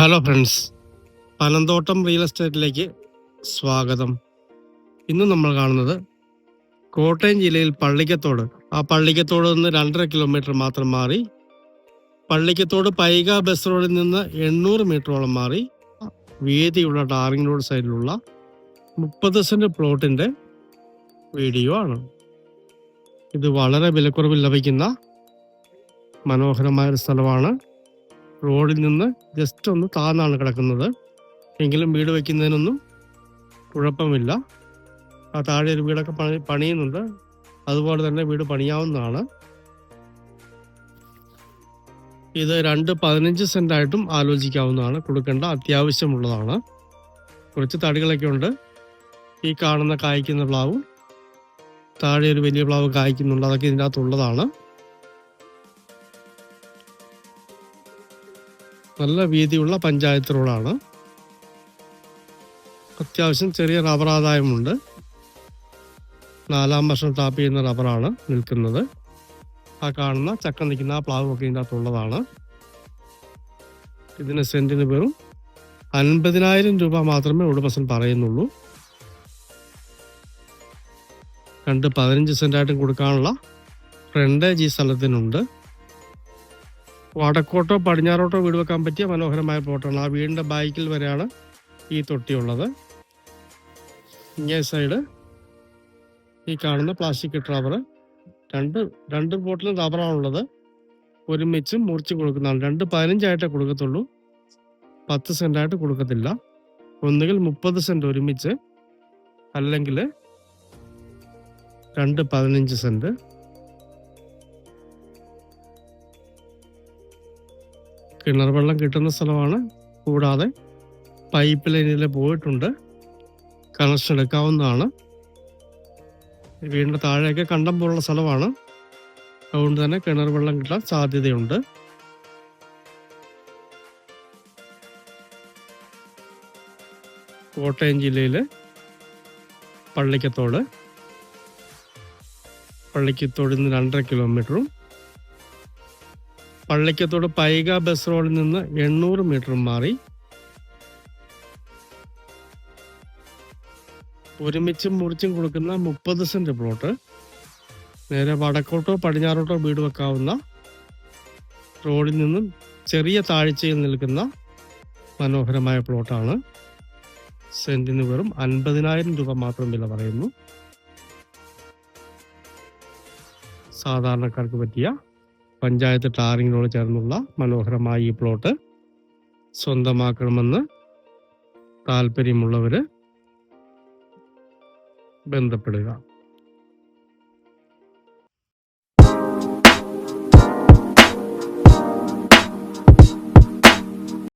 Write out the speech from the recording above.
Hello friends Panamthottam real എസ്റ്റേറ്റിലേക്ക് സ്വാഗതം. ഇന്ന് നമ്മൾ കാണുന്നത് കോട്ടയം ജില്ലയിൽ പള്ളിക്കത്തോട്. ആ പള്ളിക്കത്തോട് നിന്ന് രണ്ടര കിലോമീറ്റർ മാത്രം മാറി പള്ളിക്കത്തോട് പൈക ബസ് റോഡിൽ നിന്ന് എണ്ണൂറ് മീറ്ററോളം മാറി വീതിയുള്ള ടാറിംഗ് റോഡ് സൈഡിലുള്ള മുപ്പത് സെന്റ് പ്ലോട്ടിന്റെ വീഡിയോ ആണ്. ഇത് വളരെ വിലക്കുറവിൽ ലഭിക്കുന്ന മനോഹരമായ ഒരു സ്ഥലമാണ്. റോഡിൽ നിന്ന് ജസ്റ്റ് ഒന്ന് താഴ്ന്നാണ് കിടക്കുന്നത്. എങ്കിലും വീട് വയ്ക്കുന്നതിനൊന്നും കുഴപ്പമില്ല. ആ താഴെ ഒരു വീടൊക്കെ പണി പണിയുന്നുണ്ട്. അതുപോലെ തന്നെ വീട് പണിയാവുന്നതാണ്. ഇത് രണ്ട് പതിനഞ്ച് ആയിട്ടും ആലോചിക്കാവുന്നതാണ്. കൊടുക്കേണ്ട അത്യാവശ്യമുള്ളതാണ്. കുറച്ച് തടികളൊക്കെ ഉണ്ട്. ഈ കാണുന്ന കായ്ക്കുന്ന പ്ലാവും. താഴെ ഒരു വലിയ പ്ലാവ് കായ്ക്കുന്നുണ്ട്. അതൊക്കെ ഇതിന്റെ അകത്തുള്ളതാണ് നല്ല വീതിയുള്ള പഞ്ചായത്ത് റോഡാണ്. അത്യാവശ്യം ചെറിയ റബ്ബർ ആദായമുണ്ട് നാലാം വർഷം ടാപ്പ് ചെയ്യുന്ന റബ്ബറാണ് നിൽക്കുന്നത്. ആ കാണുന്ന ചക്ക നിൽക്കുന്ന ആ പ്ലാവും ഒക്കെ ഇതിന്റെ അകത്തുള്ളതാണ്. ഇതിന് സെന്റിന് വെറും അൻപതിനായിരം രൂപ മാത്രമേ ഉടമസ്ഥൻ പറയുന്നുള്ളൂ. രണ്ട് പതിനഞ്ച് സെന്റായിട്ടും കൊടുക്കാനുള്ള ഫ്രണ്ടേജ് ഈ സ്ഥലത്തിനുണ്ട്. വടക്കോട്ടോ പടിഞ്ഞാറോട്ടോ വീട് വെക്കാൻ പറ്റിയ മനോഹരമായ പ്ലോട്ടാണ്. ആ വീടിന്റെ ബാക്കിൽ വരെയാണ് ഈ തൊട്ടിയുള്ളത്. ഇങ്ങേ സൈഡ് ഈ കാണുന്ന പ്ലാസ്റ്റിക് റബ്ബർ. രണ്ട് രണ്ട് ബോട്ടിലും റബ്ബറാണുള്ളത് ഒരുമിച്ച് മുറിച്ച് കൊടുക്കുന്നതാണ്. രണ്ട് പതിനഞ്ചായിട്ടേ കൊടുക്കത്തുള്ളൂ. പത്ത് സെന്റായിട്ട് കൊടുക്കത്തില്ല. ഒന്നുകിൽ മുപ്പത് സെന്റ് ഒരുമിച്ച് അല്ലെങ്കിൽ രണ്ട് പതിനഞ്ച് സെന്റ് കിണർ വെള്ളം കിട്ടുന്ന സ്ഥലമാണ്. കൂടാതെ പൈപ്പ് ലൈനിൽ പോയിട്ടുണ്ട്. കണക്ഷൻ എടുക്കാവുന്നതാണ്. വീടിന്റെ താഴെയൊക്കെ കണ്ടം പോലുള്ള സ്ഥലമാണ്. അതുകൊണ്ട് തന്നെ കിണർ വെള്ളം കിട്ടാൻ സാധ്യതയുണ്ട്. കോട്ടയം ജില്ലയിൽ പള്ളിക്കത്തോട്. പള്ളിക്കത്തോട് രണ്ടര കിലോമീറ്ററും പള്ളിക്കത്തോട് പൈക ബസ് റോഡിൽ നിന്ന് എണ്ണൂറ് മീറ്റർ മാറി. ഒരുമിച്ചും മുറിച്ചും കൊടുക്കുന്ന മുപ്പത് സെന്റ് പ്ലോട്ട്. നേരെ വടക്കോട്ടോ പടിഞ്ഞാറോട്ടോ വീട് വെക്കാവുന്ന റോഡിൽ നിന്നും ചെറിയ താഴ്ചയിൽ നിൽക്കുന്ന മനോഹരമായ പ്ലോട്ടാണ്. സെന്റിന് വെറും അൻപതിനായിരം രൂപ മാത്രം വില പറയുന്നു. സാധാരണക്കാർക്ക് പറ്റിയ പഞ്ചായത്ത് ടാറിങ്ങിനോട് ചേർന്നുള്ള മനോഹരമായ ഈ പ്ലോട്ട് സ്വന്തമാക്കണമെന്ന് താല്പര്യമുള്ളവർ ബന്ധപ്പെടുക.